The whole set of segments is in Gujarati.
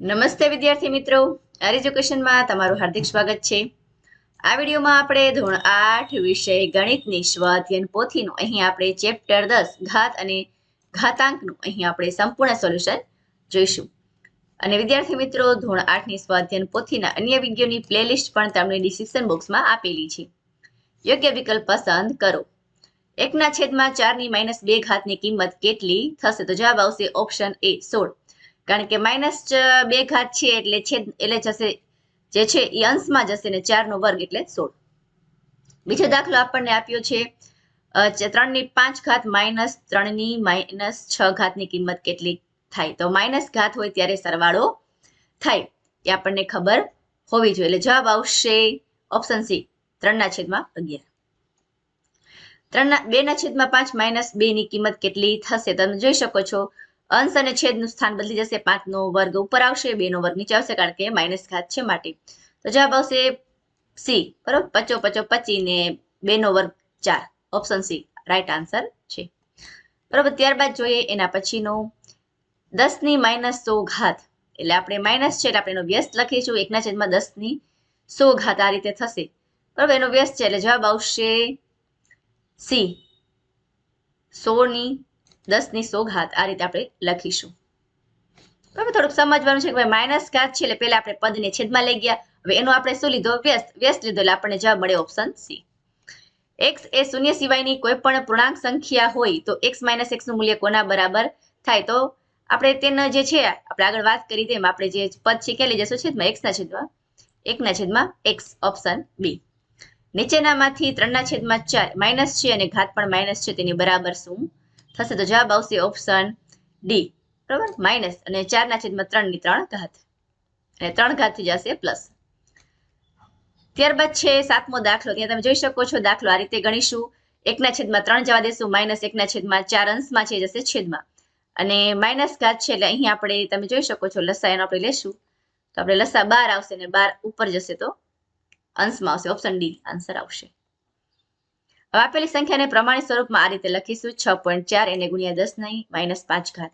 નમસ્તે વિદ્યાર્થી મિત્રો. આર એજ્યુકેશનમાં તમારું હાર્દિક સ્વાગત છે. આ વિડીયોમાં આપણે ધોરણ આઠ વિષય ગણિતની સ્વાધ્યન પોથીનું અહીં આપણે ચેપ્ટર દસ ઘાત અને ઘાતાંકનું અહીં આપણે સંપૂર્ણ સોલ્યુશન જોઈશું. અને વિદ્યાર્થી મિત્રો, ધોરણ આઠની સ્વાધ્યન પોથીના અન્ય વિડીયોની પ્લેલિસ્ટ પણ તમને ડિસ્ક્રિપ્શન બોક્સમાં આપેલી છે. યોગ્ય વિકલ્પ પસંદ કરો. એકના છેદમાં ચારની માઇનસ બે ઘાતની કિંમત કેટલી? થશે તો જવાબ આવશે ઓપ્શન એ સોળ. કારણ કે માઇનસ બે ઘાત છે એટલે છેદ, એટલે જશે, જે છે એ અંશમાં જશે ને ચારનો વર્ગ એટલે સોળ. બીજો દાખલો આપણને આપ્યો છે ત્રણની પાંચ ઘાત માઇનસ ત્રણની માઇનસ છ ઘાતની કિંમત કેટલી થાય? તો માઇનસ ઘાત હોય ત્યારે સરવાળો થાય. એ આપણને ખબર હોવી જોઈએ. એટલે જવાબ આવશે ઓપ્શન સી ત્રણના છેદમાં અગિયાર. ત્રણના, બેના છેદમાં પાંચ માઇનસ બે ની કિંમત કેટલી થશે? તમે જોઈ શકો છો અંશ અને છેદનું સ્થાન બદલી જશે, પાંચનો વર્ગ ઉપર આવશે બે નો વર્ગ નીચે આવશે, કારણ કે માઇનસ ઘાત છે માટે. તો જવાબ આવશે સી, બરોબર? પચો પચો, પચી ને બે નો વર્ગ ચાર. ઓપ્શન સી રાઈટ આન્સર છે. બરોબર? ત્યારબાદ જોઈએ એના પછીનો. દસની માઇનસ સો ઘાત. એટલે આપણે માઇનસ છે એટલે આપણે એનો વ્યસ્ત લખીશું. એકના છેદમાં દસની સો ઘાત આ રીતે થશે. બરોબર? એનો વ્યસ્ત છે એટલે જવાબ આવશે સી. સો ની દસની સો ઘાત આ રીતે આપણે લખીશું. બરાબર થોડુંક સમજવાનું છે કે ભાઈ માઇનસ ઘાત છે એટલે પહેલા આપણે પદને છેદમાં લઈ ગયા. હવે એનો આપણે શું લીધો? વ્યસ્ત વ્યસ્ત લીધો એટલે આપણને જવાબ મળે ઓપ્શન સી એક્સ એ શૂન્ય સિવાયની કોઈ પણ પૂર્ણાંક સંખ્યા હોય તો એક્સ માઇનસ એક્સનું મૂલ્ય કોના બરાબર થાય? તો આપણે તેનો જે છે, આપણે આગળ વાત કરી તેમ આપણે જે પદ છે કે લઈ જશું? છેદમાં એક્સ ના છેદમાં. એકના છેદમાં એક્સ ઓપ્શન બી નીચેનામાંથી ત્રણના છેદમાં ચાર માઇનસ છે અને ઘાત પણ માઇનસ છે, તેની બરાબર શું? થશે તો જવાબ આવશે ઓપ્શન ડી બરાબર? માઇનસ અને ચારના છેદમાં ત્રણની ત્રણ ઘાત. અને ત્રણ ઘાત થઈ જશે પ્લસ ત્યારબાદ છે સાતમો દાખલો. ત્યાં તમે જોઈ શકો છો દાખલો આ રીતે ગણીશું. એકના છેદમાં ત્રણ જવા દેશું. માઇનસ એકના છેદમાં ચાર અંશમાં છે જશે છેદમાં. અને માઇનસ ઘાત છે એટલે અહીં આપણે તમે જોઈ શકો છો લસા એનો આપણે લેશું. તો આપણે લસા બાર આવશે ને બાર ઉપર જશે તો અંશમાં આવશે. ઓપ્શન ડી આન્સર આવશે. હવે સંખ્યાને પ્રમાણિત સ્વરૂપમાં આ રીતે લખીશું. છ પોઈન્ટ ચાર એને ગુણ્યા દસ નહીં, માઇનસ પાંચ ઘાત.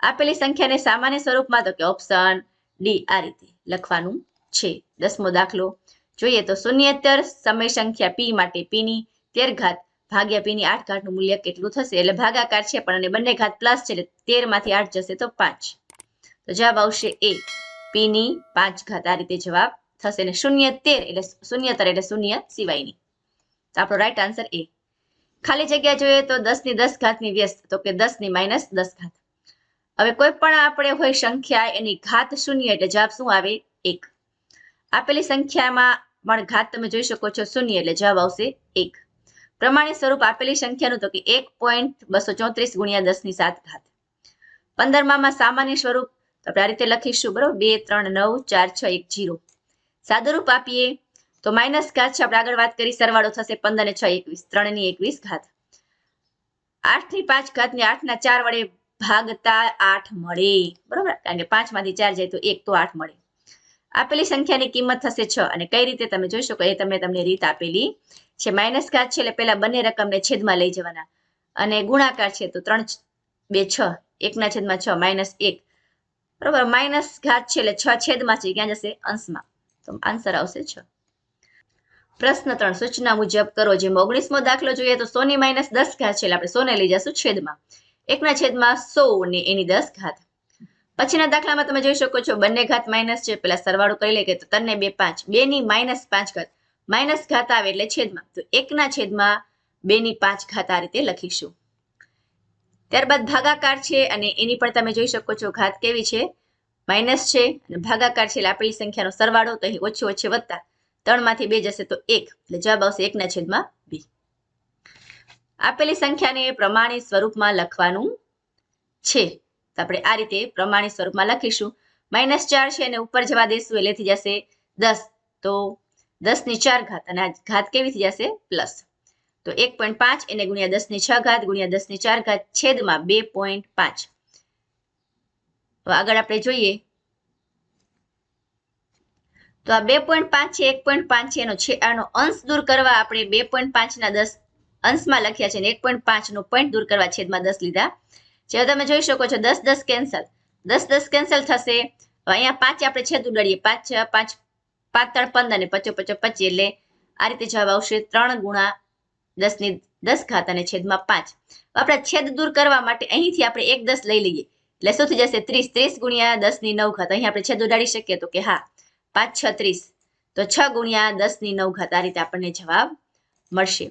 આપેલી સંખ્યાને સામાન્ય સ્વરૂપમાં તો કે ઓપ્શન ડી આ રીતે લખવાનું છે. દસમો દાખલો. જોઈએ તો શૂન્યતર સમય સંખ્યા પી માટે પી ની તેર ઘાત ભાગ્યા પી ની આઠ ઘાતનું મૂલ્ય કેટલું થશે? એટલે ભાગાકાર છે, પણ અને બંને ઘાત પ્લસ છે, એટલે તેરમાંથી આઠ જશે તો પાંચ. તો જવાબ આવશે એ. પી ની પાંચ ઘાત આ રીતે જવાબ થશે. ને શૂન્ય તેર એટલે શૂન્યતર એટલે શૂન્ય સિવાયની. આપણો રાઈટ આન્સર એ ખાલી જગ્યા જોઈએ તો દસની દસ ઘાતની વ્યસ્ત, તો કે દસની માઇનસ દસ ઘાત. હવે કોઈ પણ આપણે હોય સંખ્યા, એની ઘાત શૂન્ય એટલે જવાબ શું આવે? એક. આપેલી સંખ્યામાં પણ ઘાત તમે જોઈ શકો છો શૂન્ય એટલે જવાબ આવશે એક. પ્રમાણિત સ્વરૂપ આપેલી સંખ્યાનું તો કે એક પોઈન્ટ બસો ચોત્રીસ ગુણ્યા દસની સાત ઘાત. પંદરમામાં સામાન્ય સ્વરૂપ આપણે આ રીતે લખીશું, બરોબર? બે, ત્રણ, નવ, ચાર, છ, એક, જીરો. સાદુરૂપ આપીએ. તો માઇનસ ઘાત છે. આપણે આગળ વાત કરી, સરવાળો થશે પંદર ને છ એકવીસ. ત્રણની એકવીસ ઘાત. આઠની પાંચ ઘાત ને આઠ ના ચાર વડે ભાગતા આઠ મળે. બરોબર? કારણ કે પાંચમાંથી ચાર જાય તો એક તો આઠ મળે. આપેલી સંખ્યાની કિંમત થશે છ. અને કઈ રીતે તમે જોઈ શકો એ તમે તમને રીત આપેલી છે. માઇનસ ઘાત છે એટલે પેલા બંને રકમને છેદમાં લઈ જવાના. અને ગુણાકાર છે તો ત્રણ બે છ. એકના છેદમાં છ માઇનસ એક. બરોબર? માઇનસ ઘાત છે એટલે છ છેદમાં છે. ક્યાં જશે? અંશમાં. તો આન્સર આવશે છ. પ્રશ્ન ત્રણ, સૂચના મુજબ કરો જેમાં ઓગણીસમો દાખલો જોઈએ તો સોની માઇનસ દસ ઘાત છે. એટલે આપણે સોને લઈ જશું છેદમાં. એકના છેદમાં સો ને એની દસ ઘાત. પછીના દાખલામાં તમે જોઈ શકો છો બંને ઘાત માઇનસ છે. પેલા સરવાળો કરી લે કે તો તને બે પાંચ. બે ની માઇનસ પાંચ ઘાત. માઇનસ ઘાત આવે એટલે છેદમાં. તો એકના છેદમાં બે ની પાંચ ઘાત આ રીતે લખીશું. ત્યારબાદ ભાગાકાર છે અને એની પણ તમે જોઈ શકો છો ઘાત કેવી છે? માઇનસ છે અને ભાગાકાર છે. એટલે આપેલી સંખ્યાનો સરવાળો તો અહીં ઓછે ઓછે વધતા. ત્રણમાંથી બે જશે તો એક. એટલે જવાબ આવશે એકના છેદમાં બી. આપેલી સંખ્યાને પ્રમાણિત સ્વરૂપમાં લખવાનું છે. તો આપણે આ રીતે પ્રમાણિત સ્વરૂપમાં લખીશું. માઇનસ ચાર છે અને ઉપર જવા દઈશું એટલે થઈ જશે દસ. તો દસની ચાર ઘાત, અને ઘાત કેવી થઈ જશે? પ્લસ. તો એક પોઈન્ટ પાંચ એને ગુણ્યા દસની છ ઘાત, ગુણ્યા દસની ચાર ઘાત છેદમાં બે પોઈન્ટ પાંચ. આગળ આપણે જોઈએ તો આ બે પોઈન્ટ પાંચ છે, એક પોઈન્ટ પાંચ છે, એનો છે, આનો અંશ દૂર કરવા આપણે બે પોઈન્ટ પાંચના દસ અંશમાં લખ્યા છે અને એક પોઈન્ટ પાંચનો પોઈન્ટ દૂર કરવા છેદમાં દસ લીધા. જે તમે જોઈ શકો છો, દસ દસ કેન્સલ દસ દસ કેન્સલ થશે. અહીંયા પાંચ આપણે છેદ ઉડાડીએ. પાંચ છ, પાંચ પાંચ ત્રણ પંદર ને પચો પચો પચી એટલે આ રીતે જવાબ આવશે ત્રણ ગુણા દસની દસ ઘાત અને છેદમાં પાંચ. આપણે છેદ દૂર કરવા માટે અહીંથી આપણે એક દસ લઈ લઈએ. એટલે શું થઈ જશે? ત્રીસ. ત્રીસ ગુણ્યા દસની નવ ઘાત. અહીં આપણે છેદ ઉડાડી શકીએ તો કે હા પાંચ છત્રીસ. તો છ ગુણ્યા દસની નવ ઘાત આ રીતે આપણને જવાબ મળશે.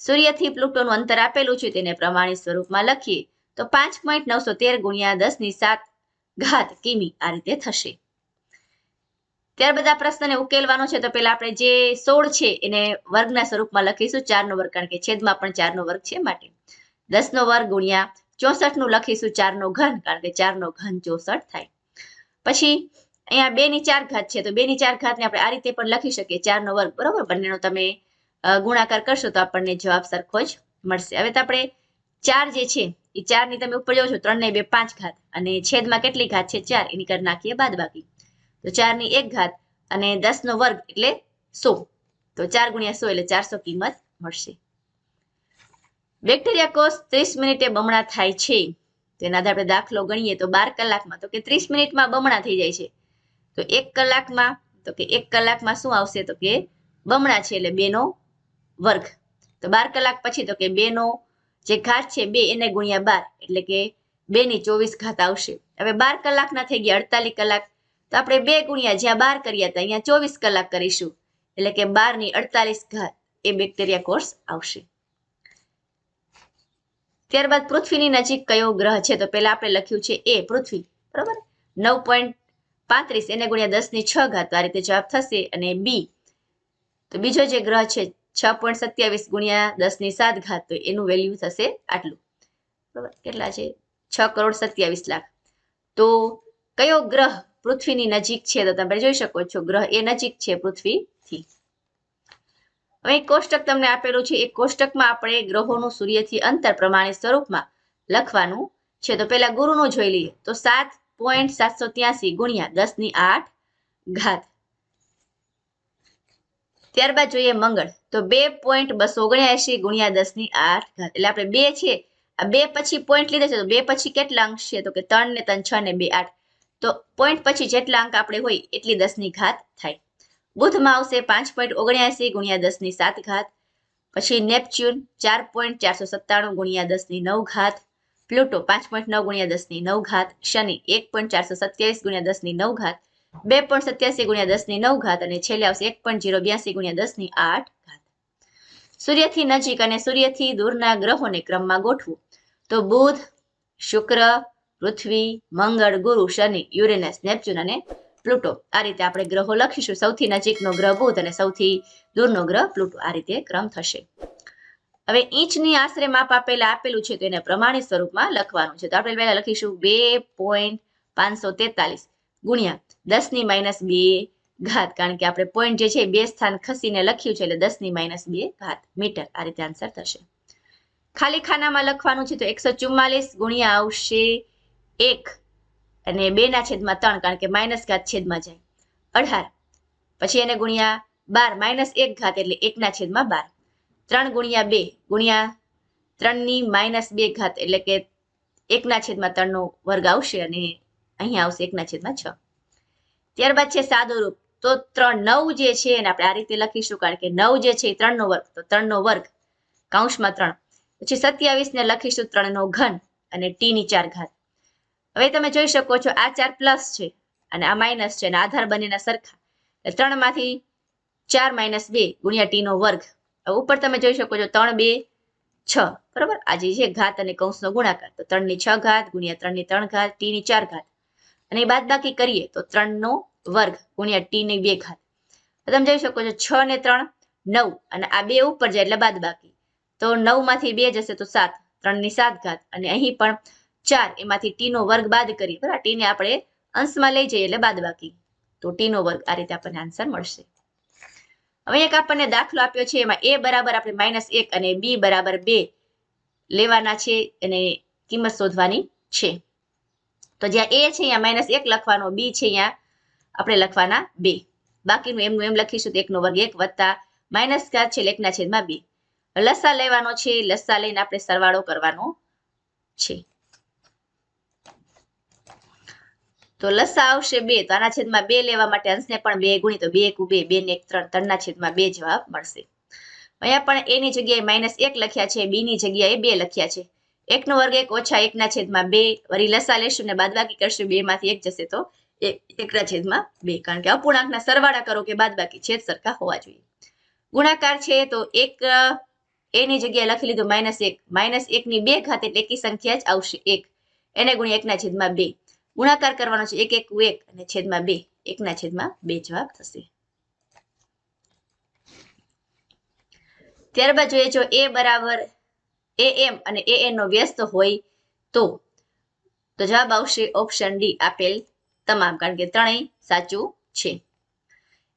સૂર્યથી પ્લુટોનું અંતર આપેલું છે તેને પ્રમાણિત સ્વરૂપમાં લખીએ તો પાંચ પોઈન્ટ નવસો તેર ગુણ્યા દસની સાત ઘાત કિમી આ રીતે થશે. ત્યારબાદ આ પ્રશ્નને ઉકેલવાનો છે તો પેલા આપણે જે સોળ છે એને વર્ગના સ્વરૂપમાં લખીશું. ચારનો વર્ગ કારણ કે છેદમાં પણ ચારનો વર્ગ છે માટે. દસનો વર્ગ ગુણ્યા ચોસઠનું લખીશું ચારનો ઘન કારણ કે ચારનો ઘન ચોસઠ થાય. પછી અહીંયા બે ની ચાર ઘાત છે. તો બે ની ચાર ઘાતને આપણે આ રીતે પણ લખી શકીએ. ચારનો વર્ગ બરોબર? બંનેનો તમે ગુણાકાર કરશો તો આપણને જવાબ સરખો જ મળશે. હવે તો આપણે ચાર જે છે, એ ચારની તમે ઉપર જાઓ છો ત્રણ ને બે પાંચ ઘાત. અને છેદમાં કેટલી ઘાત છે? ચાર. એની કરી નાખીએ બાદ બાકી તો ચારની એક ઘાત અને દસ નો વર્ગ એટલે સો. તો ચાર ગુણ્યા સો એટલે ચારસો કિંમત મળશે. બેક્ટેરિયા કોષ ત્રીસ મિનિટે બમણા થાય છે. તેના આધારે આપણે દાખલો ગણીએ તો બાર કલાકમાં, તો કે ત્રીસ મિનિટમાં બમણા થઈ જાય છે. તો એક કલાકમાં, તો કે એક કલાકમાં શું આવશે? તો કે બમણા છે એટલે બેનો વર્ગ. તો બાર કલાક પછી તો કે બેનો જે ઘાત છે બે એને ગુણ્યા બાર, એટલે કે બે ની ચોવીસ ઘાત આવશે. હવે બાર કલાકના થઈ ગયા અડતાલીસ કલાક. તો આપણે બે ગુણ્યા જ્યાં બાર કર્યા હતા, અહીંયા ચોવીસ કલાક કરીશું. એટલે કે બારની અડતાલીસ ઘાત એ બેક્ટેરિયા કોર્સ આવશે. ત્યારબાદ પૃથ્વીની નજીક કયો ગ્રહ છે? તો પહેલા આપણે લખ્યું છે એ પૃથ્વી. બરોબર? નવ પોઈન્ટ પાંત્રીસ, એને ગુણ્યા દસની છ ઘાત આ રીતે જવાબ થશે અને બી તો બીજો જે ગ્રહ છે, છ પોઈન્ટ સત્યાવીસ ગુણ્યા દસની સાત ઘાત, તો એનું વેલ્યુ થશે આટલું. બરોબર? કેટલા છે? છ કરોડ સત્યાવીસ લાખ. તો કયો ગ્રહ પૃથ્વીની નજીક છે, તો તમે જોઈ શકો છો, ગ્રહ એ નજીક છે પૃથ્વીથી. હવે કોષ્ટક તમને આપેલું છે એ કોષ્ટકમાં આપણે ગ્રહોનું સૂર્યથી અંતર પ્રમાણે સ્વરૂપમાં લખવાનું છે. તો પહેલા ગુરુનું જોઈ લઈએ. તો સાત પોઈન્ટ સાતસો ત્યાસી ગુણ્યા દસની આઠ ઘાત. ત્યારબાદ જોઈએ મંગળ. તો બે પોઈન્ટ બસો ઓગણ્યાસી ગુણ્યા દસની આઠ ઘાત. એટલે આપણે બે છે. આ બે પછી પોઈન્ટ લીધા છે તો બે પછી કેટલા અંક છે? તો કે ત્રણ ને ત્રણ છ ને બે આઠ. તો પોઈન્ટ પછી જેટલા અંક આપણે હોય એટલી દસની ઘાત થાય. બુધમાં આવશે પાંચ પોઈન્ટ ઓગણ્યાસી ગુણ્યા દસની સાત ઘાત. પછી નેપચ્યુન ચાર પોઈન્ટ ચારસો સત્તાણું ગુણ્યા દસની નવ ઘાત. પ્લુટો પાંચ પોઈન્ટ નવ ગુણ્યા દસની નવ ઘાત શનિ એક પોઈન્ટ ચારસો સત્યાવીસ ગુણ્યા દસની નવ ઘાત બે પોઈન્ટ સત્યાસી ગુણ્યા દસની નવ ઘાત અને છેલ્લે આવશે એક પોઈન્ટ જીરો બ્યાસી ગુણ્યા દસની આઠ ઘાત. સૂર્યથી નજીક અને સૂર્યથી દૂરના ગ્રહોને ક્રમમાં ગોઠવું. તો બુધ, શુક્ર, પૃથ્વી, મંગળ, ગુરુ, શનિ, યુરેનસ, નેપચ્યુન અને પ્લુટો. આ રીતે આપણે ગ્રહો લખીશું. સૌથી નજીકનો ગ્રહ બુધ અને સૌથી દૂરનો ગ્રહ પ્લુટો. આ રીતે ક્રમ થશે. હવે ઇંચની આશરે માપ આપેલા આપેલું છે તો એને પ્રમાણિત સ્વરૂપમાં લખવાનું છે. તો આપણે પહેલા લખીશું બે પોઈન્ટ પાંચસો તેતાલીસ ગુણ્યા દસની માઇનસ બે ઘાત. કારણ કે આપણે પોઈન્ટ જે છે બે સ્થાન ખસીને લખ્યું છે એટલે દસની માઇનસ બે ઘાત મીટર. આ રીતે આન્સર થશે. ખાલી ખાનામાં લખવાનું છે તો એકસો ચુમ્માલીસ ગુણ્યા આવશે એક. અને બે ના છેદમાં ત્રણ, કારણ કે માઇનસ ઘાત છેદમાં જાય. અઢાર. પછી એને ગુણ્યા બાર, માઇનસ એક ઘાત એટલે એકના છેદમાં બાર. ત્રણ ગુણ્યા બે, ગુણ્યા ત્રણની માઇનસ બે ઘાત એટલે કે એકના છેદમાં ત્રણનો વર્ગ આવશે અને અહીંયા આવશે એકના છેદમાં છ. ત્યારબાદ છે સાદુરૂપ તો ત્રણ નવ જે છે એને આપણે આ રીતે લખીશું કારણ કે નવ જે છે એ ત્રણનો વર્ગ. તો ત્રણનો વર્ગ કાઉન્સમાં ત્રણ. પછી સત્યાવીસ ને લખીશું ત્રણનો ઘન અને ટી ની ચાર ઘાત. હવે તમે જોઈ શકો છો આ ચાર પ્લસ છે અને આ માઇનસ છે અને આધાર બંનેના સરખા. ત્રણમાંથી ચાર માઇનસ બે ગુણ્યા ટી નો વર્ગ ઉપર તમે જોઈ શકો છો ત્રણ, બે, છ, બરોબર? આજે છે ઘાત અને કૌંસનો ગુણાકાર. તો ત્રણની છ ઘાત ગુણ્યા ત્રણની ત્રણ ઘાત ટી ની ચાર ઘાત. અને બાદ બાકી કરીએ તો ત્રણ નો વર્ગ ગુણ્યા ટી ની બે ઘાત. તમે જોઈ શકો છો છ ને ત્રણ, નવ. અને આ બે ઉપર જાય એટલે બાદ બાકી તો નવમાંથી બે જશે તો સાત. ત્રણની સાત ઘાત. અને અહીં પણ ચાર. એમાંથી ટી નો વર્ગ બાદ કરીએ. બરાબર? ટી ને આપણે અંશમાં લઈ જઈએ એટલે બાદ બાકી તો ટી નો વર્ગ આ રીતે આપણને આન્સર મળશે. હવે એક આપણને દાખલો આપ્યો છે, એમાં એ બરાબર આપણે માઇનસ એક અને બી બરાબર બે લેવાના છે અને કિંમત શોધવાની છે. તો જ્યાં એ છે, અહીંયા માઇનસ એક લખવાનો બી છે, અહીંયા આપણે લખવાના બે. બાકીનું એમનું એમ લખીશું તો એકનો વર્ગ એક વત્તા માઇનસ ઘાત છે એકના છેદમાં બે. લસા લેવાનો છે, લસા લઈને આપણે સરવાળો કરવાનો છે. તો લસા આવશે બે. તો આના છેદમાં બે લેવા માટે અંશને પણ બે ગુણી, તો બે એકુ બે. બે ને એક ત્રણ. ત્રણના છેદમાં બે જવાબ મળશે. અહીંયા પણ એ ની જગ્યાએ માઇનસ એક લખ્યા છે, બી ની જગ્યાએ બે લખ્યા છે. એકનો વર્ગ એક ઓછા એકના છેદમાં બે. વળી લસા લેશું ને બાદબાકી કરશું, બે માંથી એક જશે તો એક એકના છેદમાં બે. કારણ કે અપૂર્ણાંકના સરવાળા કરો કે બાદબાકી છેદ સરખા હોવા જોઈએ. ગુણાકાર છે તો એક, એ ની જગ્યાએ લખી લીધું માઇનસ એક. માઇનસ એક ની બે એટલે એકી સંખ્યા જ આવશે એક. એને ગુણ્યા એકના છેદમાં બે. ગુણાકાર કરવાનો છે. એક એક એક અને છેદમાં બે. એકના છેદમાં બે જવાબ થશે. ત્યારબાદ જોઈએ જો એ બરાબર એ એમ અને એ એન નો વ્યસ્ત હોય તો તો જવાબ આવશે ઓપ્શન ડી, આપેલ તમામ. કારણ કે ત્રણેય સાચું છે.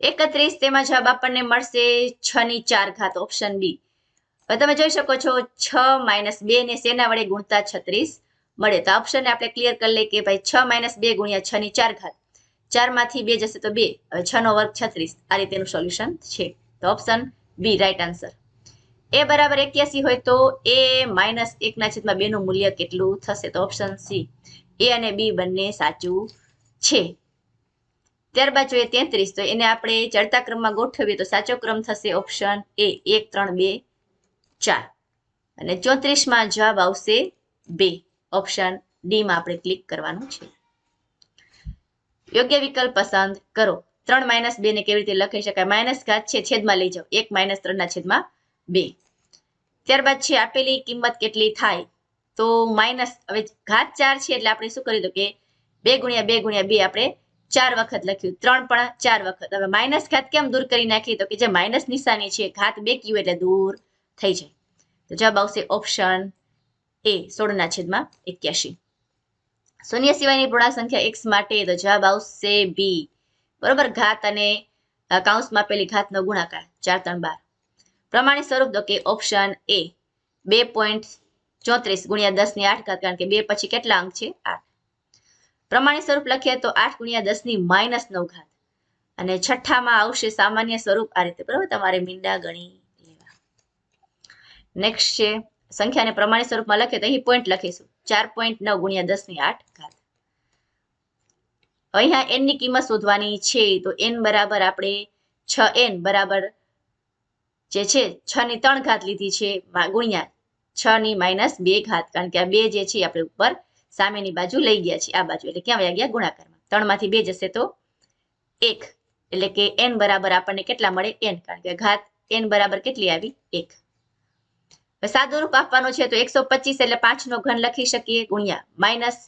એકત્રીસ, તેમાં જવાબ આપણને મળશે છ ની ચાર ઘાત ઓપ્શન બી. તમે જોઈ શકો છો છ માઇનસ બે ને સેના વડે ગુણતા છત્રીસ. મળે. તો ઓપ્શનને આપણે ક્લિયર કરી લઈએ કે ભાઈ છ માઇનસ બે ગુણ્યા છ ની ચાર ઘાત. ચારમાંથી બે જશે તો બે. હવે છ નો વર્ગ છત્રીસ. આ રીતેનું સોલ્યુશન છે. તો option B right answer A બરાબર એક્યાસી હોય તો એ માઇનસ એકના છેદમાં બેનું મૂલ્ય કેટલું થશે? તો ઓપ્શન સી એ અને બી બંને સાચું છે. ત્યારબાદ જોઈએ તેત્રીસ. તો એને આપણે ચડતા ક્રમમાં ગોઠવીએ તો સાચો ક્રમ થશે ઓપ્શન એ એક, ત્રણ, બે, ચાર. અને ચોત્રીસમાં જવાબ આવશે બે. ઓપ્શન ડી માં આપણે ક્લિક કરવાનું છે. યોગ્ય વિકલ્પ પસંદ કરો. ત્રણ માઇનસ બે ને કેવી રીતે લખી શકાય? માઇનસ ઘાત છે, છેદમાં લઈ જાઓ. એક માઇનસ ત્રણના છેદમાં બે. ત્યારબાદ છે, આપેલી કિંમત કેટલી થાય? તો માઇનસ, હવે ઘાત ચાર છે એટલે આપણે શું કરી દો કે બે ગુણ્યા બે ગુણ્યા બે આપણે ચાર વખત લખ્યું. ત્રણ પણ ચાર વખત. હવે માઇનસ ઘાત કેમ દૂર કરી નાખી? તો કે જે માઇનસ નિશાની છે, ઘાત બે ક્યુ એટલે દૂર થઈ જાય. તો જવાબ આવશે ઓપ્શન એ સોળના છેદમાં એક્યાશી. શૂન્ય સિવાયની પૂર્ણાંક સંખ્યા એક્સ માટે તો જવાબ આવશે બી. બરોબર, ઘાત અને કાઉન્સમાં પેલી ઘાતનો ગુણાકાર, ચાર, ત્રણ, બાર. પ્રમાણિત સ્વરૂપ તો કે ઓપ્શન એ, બે પોઈન્ટ ચોત્રીસ ગુણ્યા દસની આઠ ઘાત, કારણ કે બે પછી કેટલા અંક છે? આઠ. પ્રમાણિત સ્વરૂપ લખીએ તો આઠ ગુણ્યા દસની માઇનસ નવ ઘાત. અને છઠ્ઠામાં આવશે સામાન્ય સ્વરૂપ આ રીતે. બરોબર, તમારે મીંડા ગણી લેવા. નેક્સ્ટ છે સંખ્યાને પ્રમાણિત સ્વરૂપમાં લખીએ તો અહીં પોઈન્ટ લખીશું. ચાર પોઈન્ટ નવ ગુણ્યા દસની આઠ ઘાત. અહીંયા એનની કિંમત શોધવાની છે, તો એન બરાબર આપણે છ એન બરાબર જે છે, છ ની ત્રણ ઘાત લીધી છે ગુણ્યા છ ની માઇનસ બે ઘાત. કારણ કે આ બે જે છે આપણે ઉપર સામેની બાજુ લઈ ગયા છે આ બાજુ. એટલે ક્યાં વયા ગયા? ગુણાકારમાં. ત્રણમાંથી બે જશે તો એક. એટલે કે એન બરાબર આપણને કેટલા મળે? એન કારણ કે ઘાત એન બરાબર કેટલી આવી? એક. સાદું રૂપ આપવાનું છે તો એકસો પચીસ એટલે પાંચ નો ઘન લખી શકીએ ગુણ્યા માઇનસ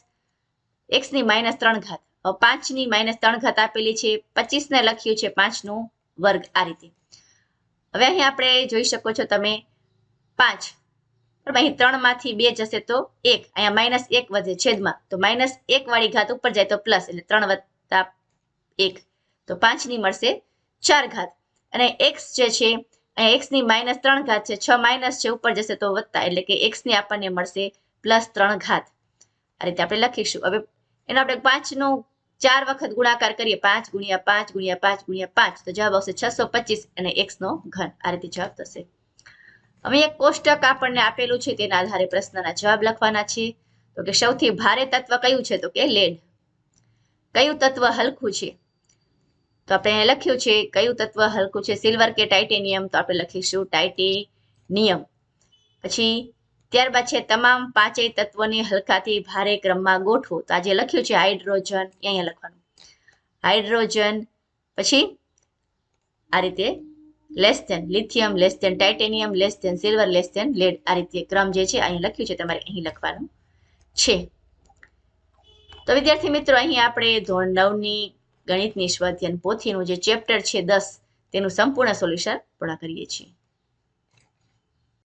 એક્સની માઇનસ ત્રણ ઘાત. હવે પાંચની માઇનસ ત્રણ ઘાત આપેલી છે પચીસ ને લખ્યું છે પાંચનું વર્ગ આ રીતે. હવે અહીં આપણે જોઈ શકો છો તમે પાંચ. બરાબર, અહીં ત્રણમાંથી બે જશે તો એક. અહીંયા માઇનસ એક વધે છેદમાં. તો માઇનસ એક વાળી ઘાત ઉપર જાય તો પ્લસ, એટલે ત્રણ વત્તા એક. તો પાંચની મળશે ચાર ઘાત. અને એક્સ જે છે અહીંયા એક્સની માઇનસ ત્રણ ઘાત છે, છ માઇનસ છે, ઉપર જશે તો વધતા, એટલે કે એક્સની આપણને મળશે પ્લસ ત્રણ ઘાત. આ રીતે આપણે લખીશું. હવે એનો આપણે પાંચ નો ચાર વખત ગુણાકાર કરીએ, પાંચ ગુણ્યા પાંચ ગુણ્યા પાંચ ગુણ્યા પાંચ, તો જવાબ આવશે છસો પચીસ અને એક્સનો ઘન. આ રીતે જવાબ થશે. હવે એક કોષ્ટક આપણને આપેલું છે, તેના આધારે પ્રશ્નના જવાબ લખવાના છે. તો કે સૌથી ભારે તત્વ કયું છે? તો કે લેડ કયું તત્વ હલકું છે? તો આપણે અહીંયા લખ્યું છે, કયું તત્વ હલકું છે? સિલ્વર કે ટાઇટેનિયમ તો આપણે લખીશું ટાઇટેનિયમ પછી ત્યારબાદ છે, તમામ પાંચેય તત્વોને હલકાથી ભારે ક્રમમાં ગોઠવો. તો આજે લખ્યું છે હાઇડ્રોજન. અહીંયા લખવાનું. હાઇડ્રોજન. પછી આ રીતે less than lithium less than titanium less than silver less than lead આ રીતે ક્રમ જે છે અહીં લખ્યું છે, તમારે અહીં લખવાનું છે. તો વિદ્યાર્થી મિત્રો અહીં આપણે ધોરણ નવની ગણિતની સ્વાધ્યાયન પોથીનું જે ચેપ્ટર છે દસ તેનું સંપૂર્ણ સોલ્યુશન પૂર્ણ કરીએ છીએ.